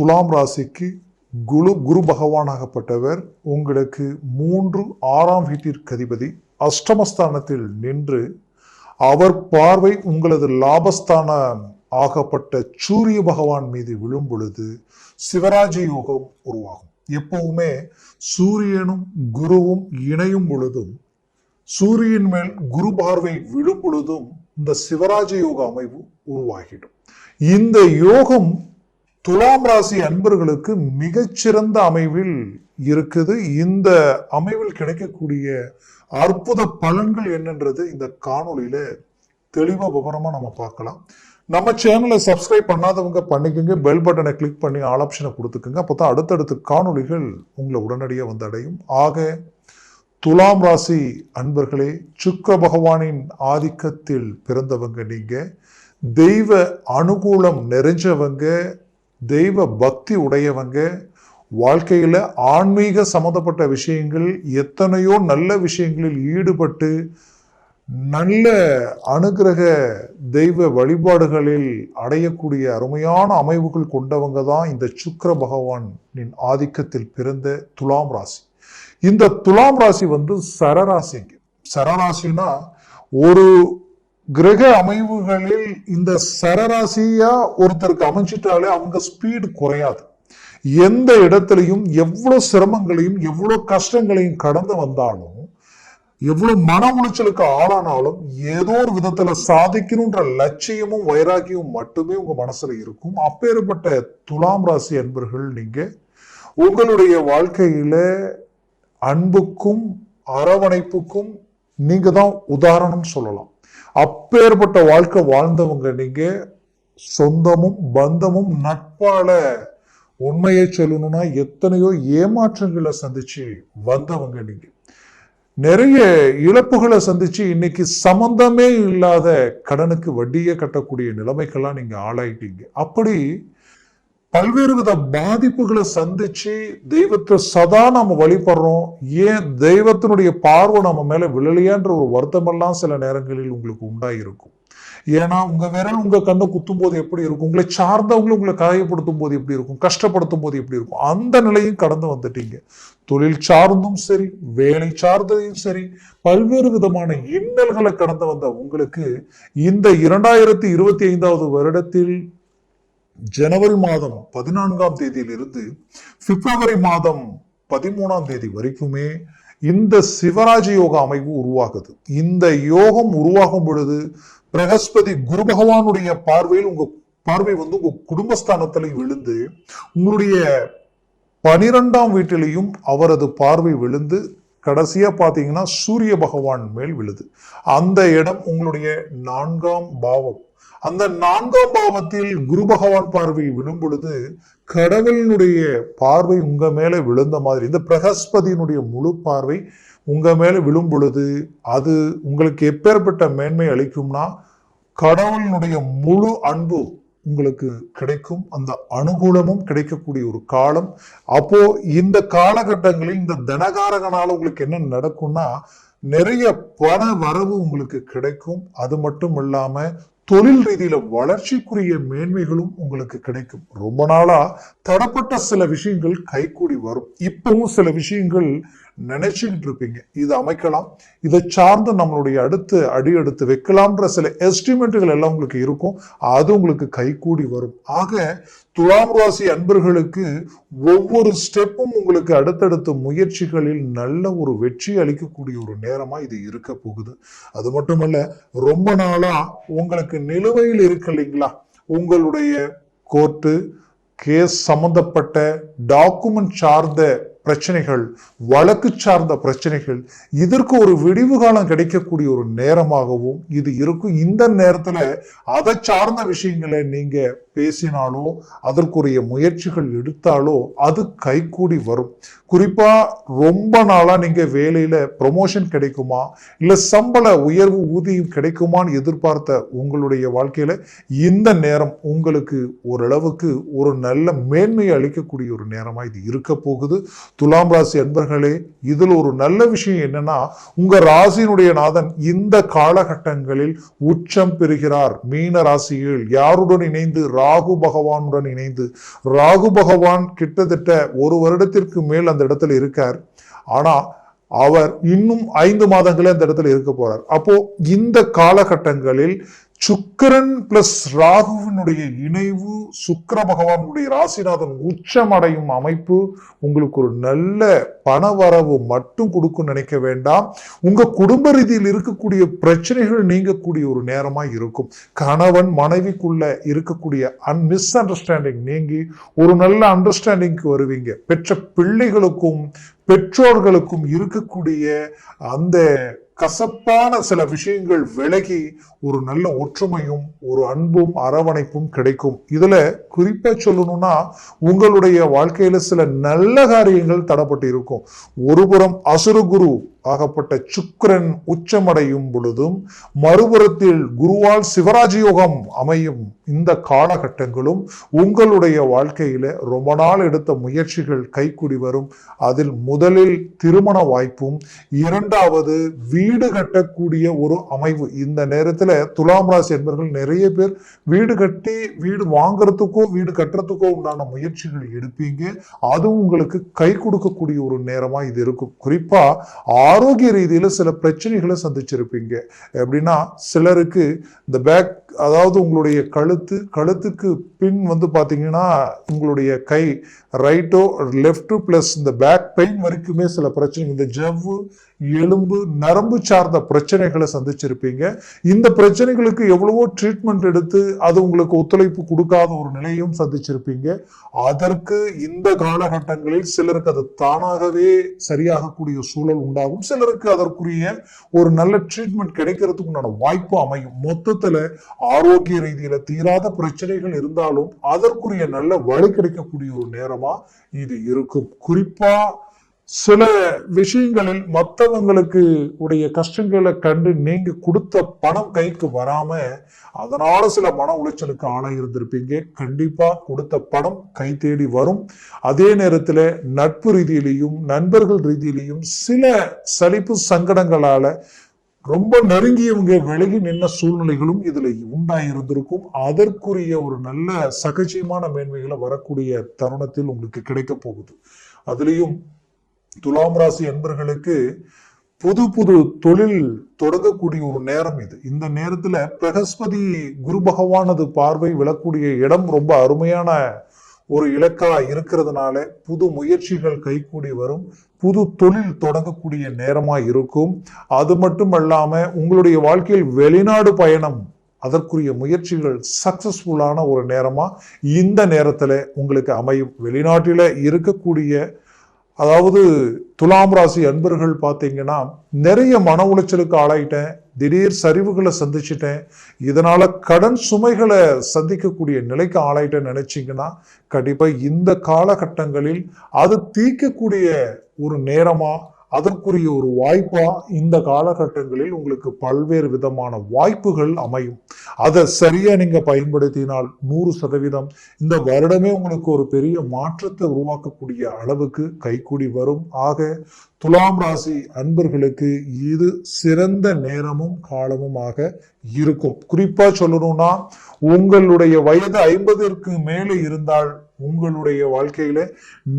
துலாம் ராசிக்கு குரு குரு பகவானாகப்பட்டவர் உங்களுக்கு மூன்று ஆறாம் வீட்டிற்கு அதிபதி அஷ்டமஸ்தானத்தில் நின்று அவர் பார்வை உங்களது லாபஸ்தான ஆகப்பட்ட சூரிய பகவான் மீது விழும் பொழுது சிவராஜ யோகம் உருவாகும். எப்பவுமே சூரியனும் குருவும் இணையும் பொழுதும் சூரியன் மேல் குரு பார்வை விழும் பொழுதும் இந்த சிவராஜ யோக அமைவு உருவாகிடும். இந்த யோகம் துலாம் ராசி அன்பர்களுக்கு மிகச்சிறந்த அமைவில் இருக்குது. இந்த அமைவில் கிடைக்கக்கூடிய அற்புத பலன்கள் என்னன்றது இந்த காணொளியில தெளிவா விவரமா நம்ம பார்க்கலாம். நம்ம சேனலை சப்ஸ்கிரைப் பண்ணாதவங்க பண்ணிக்கோங்க. பெல் பட்டனை கிளிக் பண்ணி ஆல் ஆப்ஷனை கொடுத்துக்கோங்க. அப்போ தான் அடுத்தடுத்து காணொளிகள் உங்களை உடனடியாக வந்து அடையும் ஆக துலாம் ராசி அன்பர்களே சுக்க பகவானின் ஆதிக்கத்தில் பிறந்தவங்க நீங்கள் தெய்வ அனுகூலம் நிறைஞ்சவங்க. தெய்வ பக்தி உடையவங்க. வாழ்க்கையில் ஆன்மீக சம்மந்தப்பட்ட விஷயங்கள் எத்தனையோ நல்ல விஷயங்களில் ஈடுபட்டு நல்ல அனுகிரக தெய்வ வழிபாடுகளில் அடையக்கூடிய அருமையான அமைவுகள் கொண்டவங்க தான் இந்த சுக்கர பகவானின் ஆதிக்கத்தில் பிறந்த துலாம் ராசி. இந்த துலாம் ராசி வந்து சரராசிங்க. சரராசினா ஒரு கிரக அமைவுகளில் இந்த சரராசியா ஒருத்தருக்கு அமைஞ்சிட்டாலே அவங்க ஸ்பீடு குறையாது. எந்த இடத்துலையும் எவ்வளோ சிரமங்களையும் எவ்வளோ கஷ்டங்களையும் கடந்து வந்தாலும் எவ்வளோ மன உளைச்சலுக்கு ஆளானாலும் ஏதோ ஒரு விதத்துல சாதிக்கணுன்ற லட்சியமும் வைராக்கியமும் மட்டுமே உங்க மனசுல இருக்கும். அப்பேற்பட்ட துலாம் ராசி அன்பர்கள் நீங்க உங்களுடைய வாழ்க்கையில அன்புக்கும் அரவணைப்புக்கும் நீங்க தான் உதாரணம் சொல்லலாம். அப்பேற்பட்ட வாழ்க்கை வாழ்ந்தவங்க நீங்க சொந்தமும் பந்தமும் நட்பால உண்மையை சொல்லணும்னா எத்தனையோ ஏமாற்றங்களை சந்திச்சு வந்தவங்க நீங்க. நிறைய இழப்புகளை சந்திச்சு இன்னைக்கு சம்பந்தமே இல்லாத கடனுக்கு வட்டியை கட்டக்கூடிய நிலைமைக்கெல்லாம் நீங்க ஆளாயிட்டீங்க. அப்படி பல்வேறு வித பாதிப்புகளை சந்திச்சு தெய்வத்தை சதா நம்ம வழிபடுறோம். ஏன் தெய்வத்தினுடைய பார்வை நம்ம மேல விழலையான்ற ஒரு வருத்தமெல்லாம் சில நேரங்களில் உங்களுக்கு உண்டாயிருக்கும். ஏன்னா உங்க விரல் உங்க கண்ணை குத்தும் போது எப்படி இருக்கும்? உங்களை சார்ந்தவங்களும் உங்களை காயப்படுத்தும் போது எப்படி இருக்கும்? கஷ்டப்படுத்தும் போது எப்படி இருக்கும்? அந்த நிலையும் கடந்து வந்துட்டீங்க. தொழில் சார்ந்தும் சரி வேலை சார்ந்ததையும் சரி பல்வேறு விதமான இன்னல்களை கடந்து வந்த உங்களுக்கு இந்த இரண்டாயிரத்தி இருபத்தி ஐந்தாவது வருடத்தில் ஜனவரி மாதம் பதினான்காம் தேதியிலிருந்து பிப்ரவரி மாதம் பதிமூணாம் தேதி வரைக்குமே இந்த சிவராஜ யோக அமைப்பு உருவாகுது. இந்த யோகம் உருவாகும் பொழுது பிரகஸ்பதி குரு பகவானுடைய பார்வையில் உங்க பார்வை வந்து உங்க குடும்பஸ்தானத்திலையும் விழுந்து உங்களுடைய பனிரெண்டாம் வீட்டிலையும் அவரது பார்வை விழுந்து கடைசியாக பார்த்தீங்கன்னா சூரிய பகவான் மேல் விழுது. அந்த இடம் உங்களுடைய நான்காம் பாவம். அந்த நான்காம் பாவத்தில் குரு பகவான் பார்வை விழும் பொழுது கடவுளினுடைய பார்வை உங்க மேல விழுந்த மாதிரி இந்த பிரகஸ்பதியினுடைய முழு பார்வை உங்க மேல விழும் பொழுது அது உங்களுக்கு எப்பேற்பட்ட மேன்மை அளிக்கும்னா கடவுளினுடைய முழு அன்பு உங்களுக்கு கிடைக்கும் அந்த அனுகூலமும் கிடைக்கக்கூடிய ஒரு காலம். அப்போ இந்த காலகட்டங்களில் இந்த தனகாரகனால உங்களுக்கு என்ன நடக்கும்னா நிறைய பண வரவு உங்களுக்கு கிடைக்கும். அது மட்டும் இல்லாம தொழில் ரீதியில வளர்ச்சிக்குரிய மேன்மைகளும் உங்களுக்கு கிடைக்கும். ரொம்ப நாளா தடப்பட்ட சில விஷயங்கள் கைகூடி வரும். இப்பவும் சில விஷயங்கள் நினைச்சுக்கிட்டு இருப்பீங்க இது அமைக்கலாம். இதை சார்ந்து நம்மளுடைய அடுத்து அடி எடுத்து வைக்கலாம்ன்ற சில எஸ்டிமேட்டுகள் எல்லாம் உங்களுக்கு இருக்கும். அது உங்களுக்கு கைகூடி வரும். ஆக துலாம் ராசி அன்பர்களுக்கு ஒவ்வொரு ஸ்டெப்பும் உங்களுக்கு அடுத்தடுத்த முயற்சிகளில் நல்ல ஒரு வெற்றி அளிக்கக்கூடிய ஒரு நேரமா இது இருக்க போகுது. அது மட்டுமல்ல ரொம்ப நாளா உங்களுக்கு நிலுவையில் இருக்கு இல்லைங்களா? உங்களுடைய கோர்ட்டு கேஸ் சம்பந்தப்பட்ட டாக்குமெண்ட் சார்ந்த பிரச்சனைகள் வழக்கு சார்ந்த பிரச்சனைகள் இதற்கு ஒரு விடிவு காலம் கிடைக்கக்கூடிய ஒரு நேரமாகவும் இது இருக்கும். இந்த நேரத்தில் அதை சார்ந்த விஷயங்களை நீங்கள் பேசினாலோ அதற்குரிய முயற்சிகள் எடுத்தாலோ அது கைகூடி வரும். குறிப்பாக ரொம்ப நாளாக நீங்கள் வேலையில் ப்ரொமோஷன் கிடைக்குமா இல்லை சம்பள உயர்வு ஊதியம் கிடைக்குமான்னு எதிர்பார்த்த உங்களுடைய வாழ்க்கையில் இந்த நேரம் உங்களுக்கு ஓரளவுக்கு ஒரு நல்ல மேன்மையை அளிக்கக்கூடிய ஒரு நேரமாக இது இருக்க போகுது. துலாம் ராசி அன்பர்களே இதில் ஒரு நல்ல விஷயம் என்னன்னா உங்க ராசியினுடைய நாதன் இந்த காலகட்டங்களில் உச்சம் பெறுகிறார். மீன ராசியில் யாருடன் இணைந்து? ராகு பகவானுடன் இணைந்து. ராகு பகவான் கிட்டத்தட்ட ஒரு வருடத்திற்கு மேல் அந்த இடத்துல இருக்கார். ஆனா அவர் இன்னும் ஐந்து மாதங்களே அந்த இடத்துல இருக்க போறார். அப்போ இந்த காலகட்டங்களில் சுக்கரன் பிளஸ் ராகுவினுடைய இணைவு சுக்கர பகவானுடைய ராசிநாதன் உச்சமடையும் அமைப்பு உங்களுக்கு ஒரு நல்ல பணவரவு மட்டும் கொடுக்கும் நினைக்க வேண்டாம். உங்க குடும்ப ரீதியில் இருக்கக்கூடிய பிரச்சனைகள் நீங்கக்கூடிய ஒரு நேரமா இருக்கும். கணவன் மனைவிக்குள்ள இருக்கக்கூடிய அன் மிஸ் அண்டர்ஸ்டாண்டிங் நீங்கி ஒரு நல்ல அண்டர்ஸ்டாண்டிங்க்கு வருவீங்க. பெற்ற பிள்ளைகளுக்கும் பெற்றோர்களுக்கும் இருக்கக்கூடிய அந்த கசப்பான சில விஷயங்கள் விலகி ஒரு நல்ல ஒற்றுமையும் ஒரு அன்பும் அரவணைப்பும் கிடைக்கும். இதுல குறிப்பா சொல்லணும்னா உங்களுடைய வாழ்க்கையில சில நல்ல காரியங்கள் தடப்பட்டு இருக்கும் ஒருபுறம் அசுரகுரு ஆகப்பட்ட சுக்கரன் உச்சமடையும் பொழுதும் மறுபுறத்தில் குருவால் சிவராஜ யோகம் அமையும் இந்த காலகட்டங்களும் உங்களுடைய வாழ்க்கையில ரொம்ப நாள் எடுத்த முயற்சிகள் கைக்குடி வரும். அதில் முதலில் திருமண வாய்ப்பும் இரண்டாவது வீடு கட்டக்கூடிய ஒரு அமைவு. இந்த நேரத்துல துலாம் ராசி என்பவர்கள் நிறைய பேர் வீடு கட்டி வீடு வாங்குறதுக்கோ வீடு கட்டுறதுக்கோ உண்டான முயற்சிகள் எடுப்பீங்க. அதுவும் உங்களுக்கு கை கொடுக்கக்கூடிய ஒரு நேரமா இது இருக்கும். குறிப்பா ஆரோக்கிய ரீதியில் சில பிரச்சனைகளை சந்திச்சிருப்பீங்க. எப்படின்னா சிலருக்கு இந்த பேக் அதாவது உங்களுடைய கழுத்து கழுத்துக்கு பின் வந்து பார்த்தீங்கன்னா உங்களுடைய கை ரைட்டோ லெஃப்ட்டு ப்ளஸ் இந்த பேக் பெயின் வரைக்குமே சில பிரச்சனைகள். இந்த ஜவ்வு எலும்பு நரம்பு சார்ந்த பிரச்சனைகளை சந்திச்சிருப்பீங்க. இந்த பிரச்சனைகளுக்கு எவ்வளவோ ட்ரீட்மெண்ட் எடுத்து அது உங்களுக்கு ஒத்துழைப்பு கொடுக்காத ஒரு நிலையும் சந்திச்சிருப்பீங்க. அதற்கு இந்த காலகட்டங்களில் சிலருக்கு அது தானாகவே சரியாகக்கூடிய சூழல் உண்டாகும். சிலருக்கு அதற்குரிய ஒரு நல்ல ட்ரீட்மெண்ட் கிடைக்கிறதுக்கு உண்டான வாய்ப்பு அமையும். மொத்தத்தில் ஆரோக்கிய ரீதியில தீராத பிரச்சனைகள் இருந்தாலும் அதற்குரிய நல்ல வழி கிடைக்கக்கூடிய ஒரு நேரமா இது இருக்கும். குறிப்பா சில விஷயங்களில் மற்றவங்களுக்கு உடைய கஷ்டங்களை கண்டு நீங்க கொடுத்த பணம் கைக்கு வராம அதனால சில மன உளைச்சலுக்கு ஆளாக இருந்திருப்பீங்க. கண்டிப்பா கொடுத்த பணம் கை தேடி வரும். அதே நேரத்துல நட்பு ரீதியிலையும் நண்பர்கள் ரீதியிலையும் சில சலிப்பு சங்கடங்களால ரொம்ப நெருங்கியவங்க விலகி நின்ன சூழ்நிலைகளும் இதுல உண்டாயிருந்திருக்கும். அதற்குரிய ஒரு நல்ல சகஜமான மேன்மைகளை வரக்கூடிய தருணத்தில் உங்களுக்கு கிடைக்க போகுது. அதுலேயும் துலாம் ராசி என்பர்களுக்கு புது புது தொழில் தொடங்கக்கூடிய ஒரு நேரம் இது. இந்த நேரத்துல பிரகஸ்பதி குரு பகவானது பார்வை விழக்கூடிய இடம் ரொம்ப அருமையான ஒரு இலக்கா இருக்கிறதுனால புது முயற்சிகள் கைகூடி வரும். புது தொழில் தொடங்கக்கூடிய நேரமா இருக்கும். அது மட்டும் அல்லாம உங்களுடைய வாழ்க்கையில் வெளிநாடு பயணம் அதற்குரிய முயற்சிகள் சக்சஸ்ஃபுல்லான ஒரு நேரமா இந்த நேரத்துல உங்களுக்கு அமையும். வெளிநாட்டில இருக்கக்கூடிய அதாவது துலாம் ராசி அன்பர்கள் பார்த்தீங்கன்னா நிறைய மன உளைச்சலுக்கு ஆளாயிட்டேன். திடீர் சரிவுகளை சந்திச்சிட்டேன். இதனால கடன் சுமைகளை சந்திக்கக்கூடிய நிலைக்கு ஆளாயிட்ட நினைச்சீங்கன்னா கண்டிப்பா இந்த காலகட்டங்களில் அது தீர்க்கக்கூடிய ஒரு நேரமா அதற்குரிய ஒரு வாய்ப்பா இந்த காலகட்டங்களில் உங்களுக்கு பல்வேறு விதமான வாய்ப்புகள் அமையும். அதை சரியா நீங்க பயன்படுத்தினால் நூறு சதவீதம் இந்த வருடமே உங்களுக்கு ஒரு பெரிய மாற்றத்தை உருவாக்கக்கூடிய அளவுக்கு கைக்கூடி வரும். ஆக துலாம் ராசி அன்பர்களுக்கு இது சிறந்த நேரமும் காலமுமாக இருக்கும். குறிப்பா சொல்லணும்னா உங்களுடைய வயது ஐம்பதிற்கு மேலே இருந்தால் உங்களுடைய வாழ்க்கையில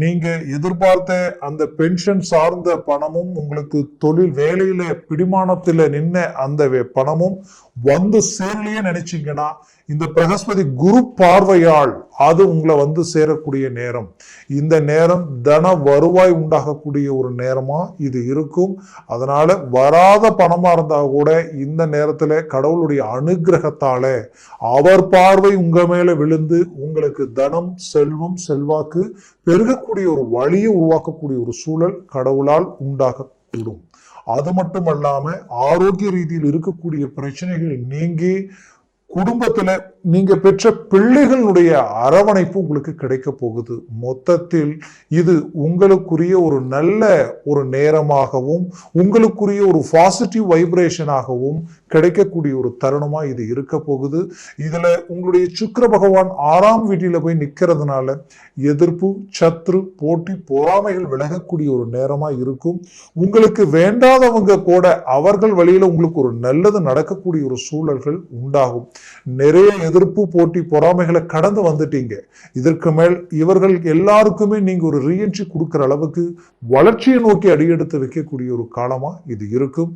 நீங்க எதிர்பார்த்த அந்த பென்ஷன் சார்ந்த பணமும் உங்களுக்கு தொழில் வேலையில பிடிமானத்துல நின்ன அந்த பணமும் வந்து சேரலையே நினைச்சீங்கன்னா இந்த பிரகஸ்பதி குரு பார்வையால் அது உங்களை வந்து சேரக்கூடிய நேரம். இந்த நேரம் தன வருவாய் உண்டாகக்கூடிய ஒரு நேரமா இது இருக்கும். அதனால வராத பணமா இருந்தா கூட இந்த நேரத்துல கடவுளுடைய அனுகிரகத்தால அவர் பார்வை உங்க மேல விழுந்து உங்களுக்கு தனம் செல்வம் செல்வாக்கு பெருகக்கூடிய ஒரு வழியை உருவாக்கக்கூடிய ஒரு சூழல் கடவுளால் உண்டாகக்கூடும் அது மட்டுமல்லாம ஆரோக்கிய ரீதியில் இருக்கக்கூடிய பிரச்சனைகள் நீங்கி குடும்பத்துல நீங்கள் பெற்ற பிள்ளைகளுடைய அரவணைப்பு உங்களுக்கு கிடைக்க போகுது. மொத்தத்தில் இது உங்களுக்குரிய ஒரு நல்ல ஒரு நேரமாகவும் உங்களுக்குரிய ஒரு பாசிட்டிவ் வைப்ரேஷனாகவும் கிடைக்கக்கூடிய ஒரு தருணமாக இது இருக்க போகுது. இதில் உங்களுடைய சுக்கிர பகவான் ஆறாம் வீட்டில் போய் நிற்கிறதுனால எதிர்ப்பு சத்ரு போட்டி பொறாமைகள் விலகக்கூடிய ஒரு நேரமாக இருக்கும். உங்களுக்கு வேண்டாதவங்க கூட அவர்கள் வழியில் உங்களுக்கு ஒரு நல்லது நடக்கக்கூடிய ஒரு சூழல்கள் உண்டாகும். நிறைய எதிர்ப்பு போட்டி பொறாமைகளை கடந்து வந்துட்டீங்க. இதற்கு மேல் இவர்கள் எல்லாருக்குமே நீங்க ஒரு ரீஎன்ட்ரி கொடுக்கிற அளவுக்கு வளர்ச்சியை நோக்கி அடியெடுத்து வைக்கக்கூடிய ஒரு காலமா இது இருக்கும்.